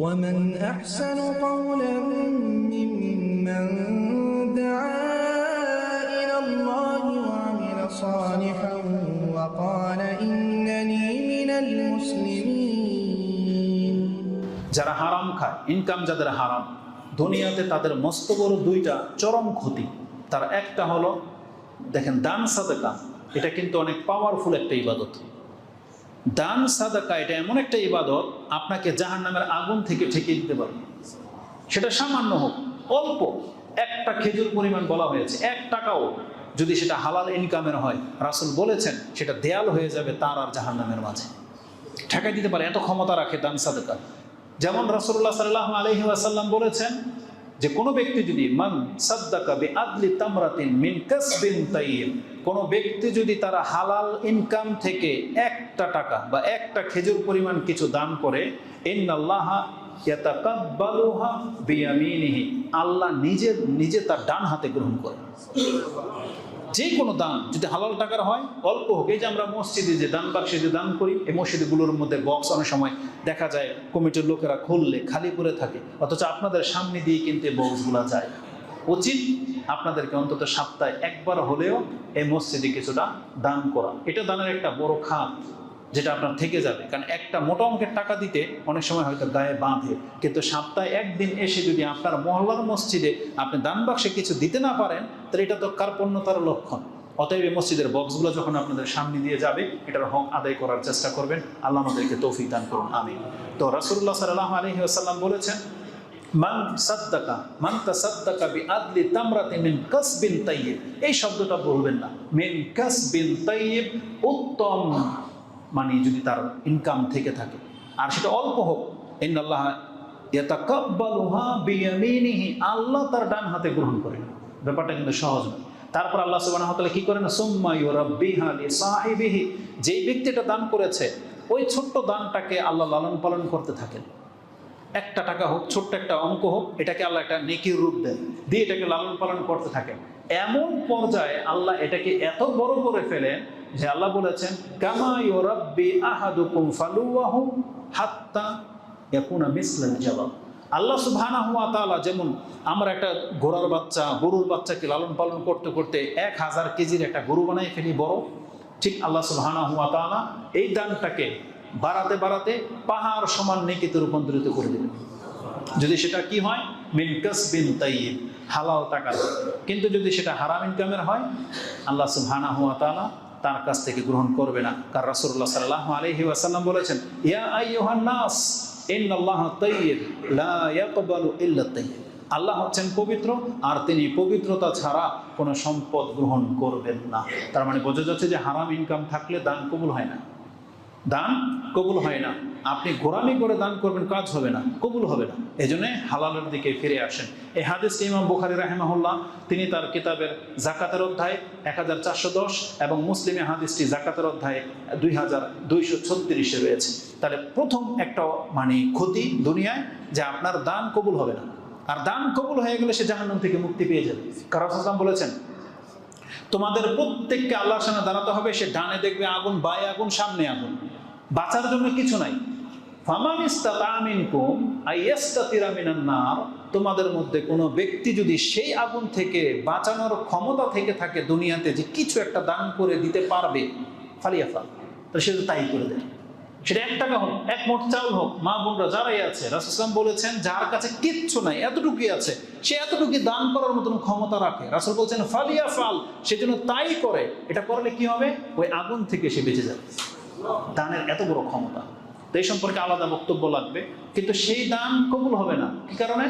ومن أحسن قولا ممن دعا إلى الله وعمل صالحا وقال إنني من المسلمين যারা হারাম খায় ইনকাম যাদের হারাম দুনিয়াতে তাদের মস্ত বড় দুইটা চরম ক্ষতি তার একটা হলো দেখেন দান সাদাকা এটা কিন্তু অনেক পাওয়ারফুল একটা ইবাদত দান, সাদাকা, এটা এমন একটা ইবাদত, আপনাকে জাহান নামের আগুন থেকে ঠেকিয়ে দিতে পারে সেটা সামান্য হোক, অল্প। একটা খেজুর পরিমাণ বলা হয়েছে, এক টাকাও। যদি সেটা হালাল ইনকামের হয়, রাসুল বলেছেন, সেটা দেয়াল হয়ে যাবে তার আর জাহান নামের মাঝে। ঠেকাই দিতে পারে, এত ক্ষমতা রাখে দান, সাদাকা। যেমন রাসূলুল্লাহ সাল্লাল্লাহু আলাইহি ওয়াসাল্লাম বলেছেন যে কোনো ব্যক্তি যদি মান সাদ্দাকা আদলি তামরাতিন মিন কাসবিন তাইয়িব, কোনো ব্যক্তি যদি তারা হালাল ইনকাম থেকে একটা টাকা বা একটা খেজুর পরিমাণ কিছু দান করে আল্লাহ নিজে নিজে তার ডান হাতে গ্রহণ করে। যে কোনো দান, যদি হালাল টাকার হয়, অল্প হোক। এই যে আমরা মসজিদে যে দান বাক্সে যে দান করি, এই মসজিদগুলোর মধ্যে বক্স অনেক সময় দেখা যায়, কমিটির লোকেরা খুললে, খালি করে থাকে। অথচ আপনাদের সামনে দিয়ে কিন্তু এই বক্সগুলা যায়। উচিত আপনাদেরকে অন্তত সপ্তাহে একবার হলেও এই মসজিদে কিছুটা দান করা। এটা দানের একটা বড় খাত। যেটা আপনার থেকে যাবে। কারণ একটা মোটা অঙ্কের টাকা দিতে অনেক সময় হয়তো গায়ে বাঁধে। কিন্তু সপ্তাহে একদিন এসে যদি আপনার মহল্লার মসজিদে আপনি দান বাক্সে কিছু দিতে না পারেন, তাহলে এটা তো কার্পণ্যতার লক্ষণ। অতএব এই মসজিদের বক্সগুলো যখন আপনাদের সামনে দিয়ে যাবে, এটার হক আদায় করার চেষ্টা করবেন। আল্লাহ আমাদেরকে তৌফিক দান করুন। আমি তো রাসূলুল্লাহ সাল্লাল্লাহু আলাইহি ওয়াসাল্লাম বলেছেন, মান মান কাসবিন এই শব্দটা বলবেন না। কাসবিন উত্তম মানে যদি তার ইনকাম থেকে থাকে। আর সেটা অল্প হোক ইয়াতাকাব্বালুহা বিয়ামিনিহি, আল্লাহ তার ডান হাতে গ্রহণ করেন। ব্যাপারটা কিন্তু সহজ নয়। তারপর আল্লাহ সুবহানাহু ওয়া তাআলা কি করেন? লিসাহিবিহি, যেই ব্যক্তিটা দান করেছে, ওই ছোট্ট দানটাকে আল্লাহ লালন পালন করতে থাকেন। একটা টাকা হোক, ছোট্ট একটা অঙ্ক হোক, এটাকে আল্লাহ একটা নেকির রূপ দেন। দিয়ে এটাকে লালন পালন করতে থাকেন। এমন পর্যায়ে আল্লাহ এটাকে এত বড় করে ফেলেন যে আল্লাহ বলেছেন, কামা ইউরাব্বি আহাদুকুম ফালুয়াহু হাত্তা ইয়াকুনা মিসলাল জাবাল। আল্লাহ সুবহানাহু ওয়া তাআলা যেমন আমরা একটা ঘোড়ার বাচ্চা, গরুর বাচ্চাকে লালন পালন করতে করতে এক হাজার কেজির একটা গরু বানাই ফেলি বড়, ঠিক আল্লাহ সুবহানাহু ওয়া তাআলা এই দানটাকে বাড়াতে বাড়াতে পাহাড় সমান নেকিতে রূপান্তরিত করে দেবেন যদি সেটা কি হয়? মিনকাস বিন তাইয়িব। হালাল টাকা কিন্তু যদি সেটা হারাম ইনকামের হয়, আল্লাহ সুবহানাহু ওয়া তাআলা তার কাছ থেকে গ্রহণ করবে না। কার রাসূলুল্লাহ সাল্লাহ আলাইহি ওয়াসাল্লাম বলেছেন, ইয়া আইয়ুহান নাস লা আল্লাহ হচ্ছেন পবিত্র, আর তিনি পবিত্রতা ছাড়া কোনো সম্পদ গ্রহণ করবেন না। তার মানে বোঝা যাচ্ছে যে হারাম ইনকাম থাকলে দান কবুল হয় না। দান কবুল হয় না। আপনি গোরামি করে দান করবেন, কাজ হবে না, কবুল হবে না। এই জন্যে হালালের দিকে ফিরে আসেন। এই হাদিসটি ইমাম বুখারি রাহেমাহুল্লাহ, তিনি তার কিতাবের জাকাতের অধ্যায় এক হাজার চারশো দশ এবং মুসলিমে হাদিসটি জাকাতের অধ্যায় দুই হাজার দুইশো ছত্রিশে রয়েছে। তাহলে প্রথম একটা মানে ক্ষতি দুনিয়ায় যে আপনার দান কবুল হবে না। আর দান কবুল হয়ে গেলে সে জাহান্নাম থেকে মুক্তি পেয়ে যাবে। কারাসাম বলেছেন, তোমাদের প্রত্যেককে আল্লাহর সামনে দাঁড়াতে হবে, সে ডানে দেখবে আগুন, বায়ে আগুন, সামনে আগুন। বাঁচার জন্য কিছু নাই। তোমাদের মধ্যে কোনো ব্যক্তি যদি সেই আগুন থেকে বাঁচানোর ক্ষমতা থেকে থাকে দুনিয়াতে যে কিছু একটা দান করে দিতে পারবে, ফালিয়াফাল। তো সে তাই করে দেয়। সেটা এক টাকা হোক, এক মোট চাউল হোক, মা বোনরা যারাই আছে রাসুসলাম বলেছেন, যার কাছে কিচ্ছু নাই, এতটুকুই আছে, সে এতটুকু দান করার মতন ক্ষমতা রাখে। রাসুল বলছেন ফালিয়া ফাল সে যেন তাই করে, এটা করলে কি হবে? ওই আগুন থেকে সে বেঁচে যাবে। দানের এত বড় ক্ষমতা। তো এই সম্পর্কে আলাদা বক্তব্য লাগবে। কিন্তু সেই দান কবুল হবে না। কি কারণে?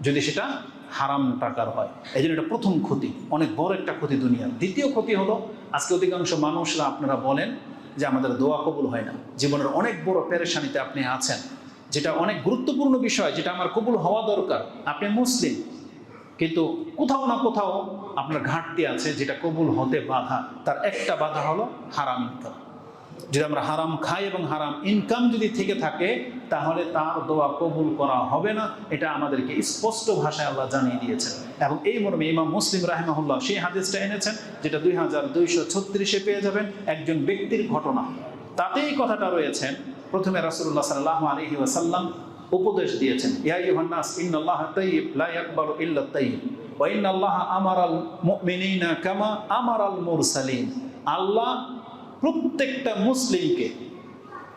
যদি সেটা হারাম টাকার হয়। এই জন্য এটা প্রথম ক্ষতি, অনেক বড় একটা ক্ষতি দুনিয়ার। দ্বিতীয় ক্ষতি হলো, আজকে অধিকাংশ মানুষরা আপনারা বলেন যে আমাদের দোয়া কবুল হয় না। জীবনের অনেক বড় পেরেশানিতে আপনি আছেন। যেটা অনেক গুরুত্বপূর্ণ বিষয়, যেটা আমার কবুল হওয়া দরকার। আপনি মুসলিম, কিন্তু কোথাও না কোথাও আপনার ঘাটতি আছে যেটা কবুল হতে বাধা। তার একটা বাধা হলো হারাম ইনকাম যদি আমরা হারাম খাই এবং হারাম ইনকাম যদি থেকে থাকে, তাহলে তার দোয়া কবুল করা হবে না। এটা আমাদেরকে স্পষ্ট ভাষায় আল্লাহ জানিয়ে দিয়েছেন। এবং এই মর্মে ইমাম মুসলিম রাহেমাহুল্লাহ সেই হাদিসটা এনেছেন, যেটা দুই হাজার দুইশো ছত্রিশে পেয়ে যাবেন একজন ব্যক্তির ঘটনা। তাতেই কথাটা রয়েছেন প্রথমে রাসুল্লাহ সাল্লাহ আলহি ওয়াসাল্লাম উপদেশ দিয়েছেন, ইয়া ইন্নাল্লাহা লা ইয়াকবালু ইল্লা তাইয়্যিব, ওয়া ইন্নাল্লাহা আমারাল মুমিনিনা কামা আমারাল মুরসালিন। আল্লাহ প্রত্যেকটা মুসলিমকে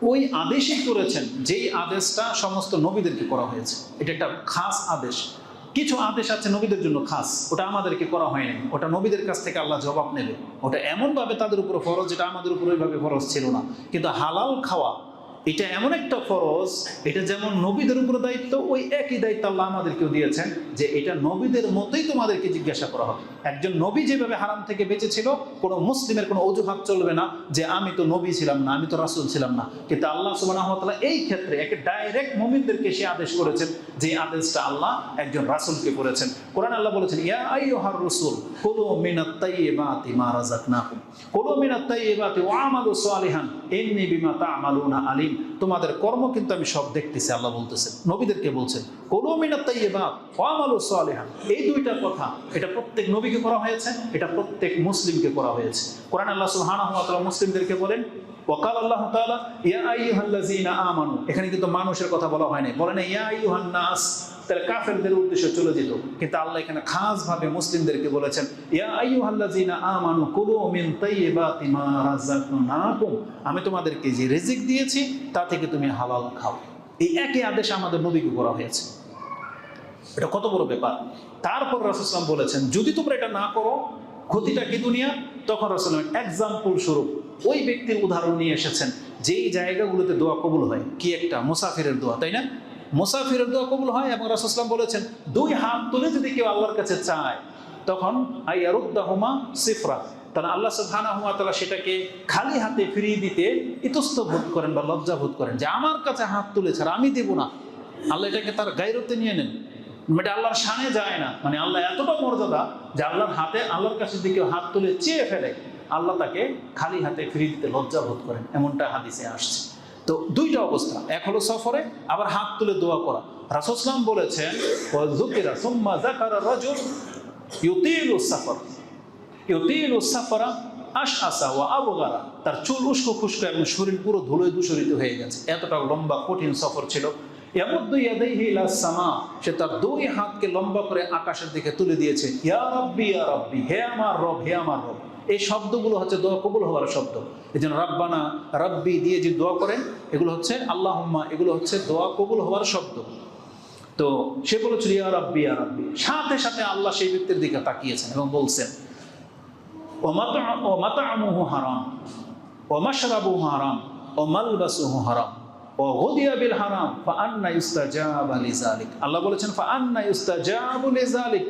ওই আদেশই করেছেন, যেই আদেশটা সমস্ত নবীদেরকে করা হয়েছে। এটা একটা খাস আদেশ। কিছু আদেশ আছে নবীদের জন্য খাস, ওটা আমাদেরকে করা হয়নি। ওটা নবীদের কাছ থেকে আল্লাহ জবাব নেবে। ওটা এমনভাবে তাদের উপর ফরজ, যেটা আমাদের উপর ওইভাবে ফরজ ছিল না। কিন্তু হালাল খাওয়া এটা এমন একটা ফরজ, এটা যেমন নবীদের উপর দায়িত্ব, ওই একই দায়িত্ব আল্লাহ আমাদেরকেও দিয়েছেন যে এটা নবীদের মতোই তোমাদেরকে জিজ্ঞাসা করা হবে। একজন নবী যেভাবে হারাম থেকে বেঁচেছিল, কোনো মুসলিমের কোনো অজুহাত চলবে না যে আমি তো নবী ছিলাম না, আমি তো রাসুল ছিলাম না। কিন্তু আল্লাহ সুবাহ এই ক্ষেত্রে একে ডাইরেক্ট মমিনদেরকে সে আদেশ করেছেন যে আদেশটা আল্লাহ একজন রাসুলকে করেছেন। কোরআন আল্লাহ বলেছেন, ইয়া আইয়ুহার রাসূল, কুলু মিনাত তাইয়্যিবাতি মা রাযাকনাকুম। কুলু মিনাত তাইয়্যিবাতি ওয়া আমালু সালিহান, ইন্নী বিমা তা'মালুনা আলিম তোমাদের কর্ম কিন্তু আমি সব দেখতেছি, আল্লাহ বলতেছেন। নবীদেরকে বলছেন আমালু এই দুইটা কথা, এটা প্রত্যেক নবীকে করা হয়েছে, এটা প্রত্যেক মুসলিমকে করা হয়েছে। কোরআন আল্লাহ সুহানা মুসলিমদেরকে বলেন এখানে কিন্তু মানুষের কথা বলা হয়নি বলেন ইয়া আইয়ুহান নাস তাহলে কাফেরদের উদ্দেশ্যে চলে যেত। কিন্তু আল্লাহ এখানে খাস ভাবে মুসলিমদেরকে বলেছেন, ইয়া আইয়ুহাল্লাযীনা আমানু কুলু মিন তাইয়্যিবাতি মা রাযাকনাকুম। আমি তোমাদেরকে যে রিজিক দিয়েছি, তা থেকে তুমি হালাল খাও। এই একই আদেশ আমাদের নবীকে করা হয়েছে। এটা কত বড় ব্যাপার। তারপর রাসুলাম বলেছেন, যদি তোমরা এটা না করো, ক্ষতিটা কি দুনিয়া? তখন রাসুলাম এক্সাম্পল স্বরূপ ওই ব্যক্তির উদাহরণ নিয়ে এসেছেন, যেই জায়গাগুলোতে দোয়া কবুল হয়। কি একটা মুসাফিরের দোয়া, তাই না? মুসাফিরের দোয়া কবুল হয় এবং রাসুলাম বলেছেন, দুই হাত তুলে যদি কেউ আল্লাহর কাছে চায়, তখন আইয়ারুদ্দাহমা সিফরা। তাহলে আল্লাহ সুবহানাহু ওয়া তাআলা সেটাকে খালি হাতে ফিরিয়ে দিতে ইতস্ত বোধ করেন বা লজ্জা বোধ করেন যে, আমার কাছে হাত তুলেছে আর আমি দেব না। আল্লাহ এটাকে তার গাইরতে নিয়ে নেন। এটা আল্লাহর শানে যায় না। মানে আল্লাহ এতটা মর্যাদা যে আল্লাহর হাতে, আল্লাহর কাছে দিকে হাত তুলে চেয়ে ফেলে, আল্লাহ তাকে খালি হাতে ফিরিয়ে দিতে লজ্জা বোধ করেন। এমনটা হাদিসে আসছে। তো দুইটা অবস্থা, এক হলো সফরে, আবার হাত তুলে দোয়া করা। রাসুসলাম বলেছেন রাজুল ইউতিলু সাফর। আশ আসা ও আবগারা। তার চুল উস্কো খুস্কো এবং শরীর পুরো ধুলোয় দূষরিত হয়ে গেছে। এতটা লম্বা, কঠিন সফর ছিল। সামা। সে তার দুই হাতকে লম্বা করে আকাশের দিকে তুলে দিয়েছে। ইয়া রাব্বি ইয়া রাব্বি, হে আমার রব, হে আমার রব। এই শব্দগুলো হচ্ছে দোয়া কবুল হওয়ার শব্দ। এই জন্য রাব্বানা, রাব্বি দিয়ে যে দোয়া করেন, এগুলো হচ্ছে আল্লাহুম্মা, এগুলো হচ্ছে দোয়া কবুল হওয়ার শব্দ। তো সে বলেছিল, ইয়া রাব্বি ইয়া রাব্বি। সাথে সাথে আল্লাহ সেই ব্যক্তির দিকে তাকিয়েছেন এবং বলছেন ও ও ও ও হারাম ইউস্তাজাবু লিযালিক আল্লাহ বলেছেন ইউস্তাজাবু লিযালিক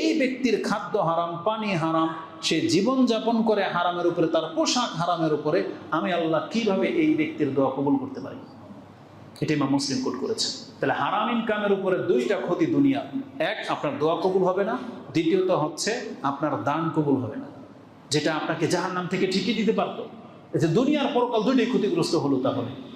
এই ব্যক্তির খাদ্য হারাম, পানি হারাম সে জীবন যাপন করে হারামের উপরে, তার পোশাক হারামের উপরে, আমি আল্লাহ কীভাবে এই ব্যক্তির দোয়া কবুল করতে পারি? এটা ইমাম মুসলিম কোট করেছেন তাহলে হারাম ইনকামের উপরে দুইটা ক্ষতি দুনিয়া। এক, আপনার দোয়া কবুল হবে না। দ্বিতীয়ত হচ্ছে, আপনার দান কবুল হবে না। যেটা আপনাকে জাহার নাম থেকে ঠিকই দিতে পারতো। যে দুনিয়ার পরকাল দুইটাই ক্ষতিগ্রস্ত হলো তাহলে।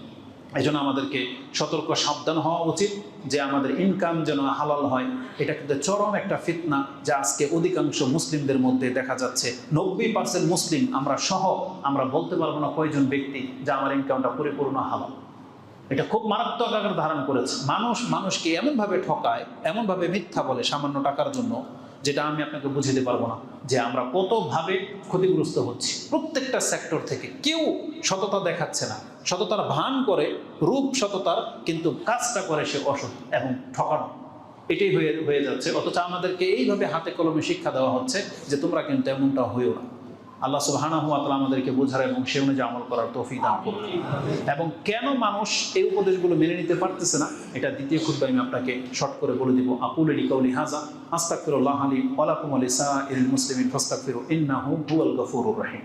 এই জন্য আমাদেরকে সতর্ক, সাবধান হওয়া উচিত যে আমাদের ইনকাম যেন হালাল হয়। এটা কিন্তু চরম একটা ফিতনা যা আজকে অধিকাংশ মুসলিমদের মধ্যে দেখা যাচ্ছে। নব্বই পার্সেন্ট মুসলিম আমরা সহ, আমরা বলতে পারব না কয়জন ব্যক্তি যা আমার ইনকামটা পরিপূর্ণ হালাল। এটা খুব মারাত্মক আকার ধারণ করেছে। মানুষ, মানুষকে এমনভাবে ঠকায়, এমনভাবে মিথ্যা বলে সামান্য টাকার জন্য যেটা আমি আপনাকে বুঝিতে পারব না, যে আমরা কতভাবে ক্ষতিগ্রস্ত হচ্ছি। প্রত্যেকটা সেক্টর থেকে কেউ সততা দেখাচ্ছে না। সততার ভান করে, রূপ সততার, কিন্তু কাজটা করে সে অসৎ এবং ঠকানো। এটাই হয়ে হয়ে যাচ্ছে। অথচ আমাদেরকে এইভাবে হাতে কলমে শিক্ষা দেওয়া হচ্ছে যে তোমরা কিন্তু এমনটা হয়েও না। আল্লাহ সুবহানাহু ওয়া তাআলা আমাদেরকে বোঝার এবং সে অনুযায়ী আমল করার তৌফিক দান করুন। এবং কেন মানুষ এই উপদেশগুলো মেনে নিতে পারতেছে না, এটা দ্বিতীয় খুদ্া আমি আপনাকে শর্ট করে বলে দিব। আকুল আলী কৌলি হাজা আস্তাগফিরুল্লাহ আলী ওয়া আলী সাহা মুসলিম মুসলিমিন ইন্না ইন্নাহু হুয়াল গফুরুর রহিম।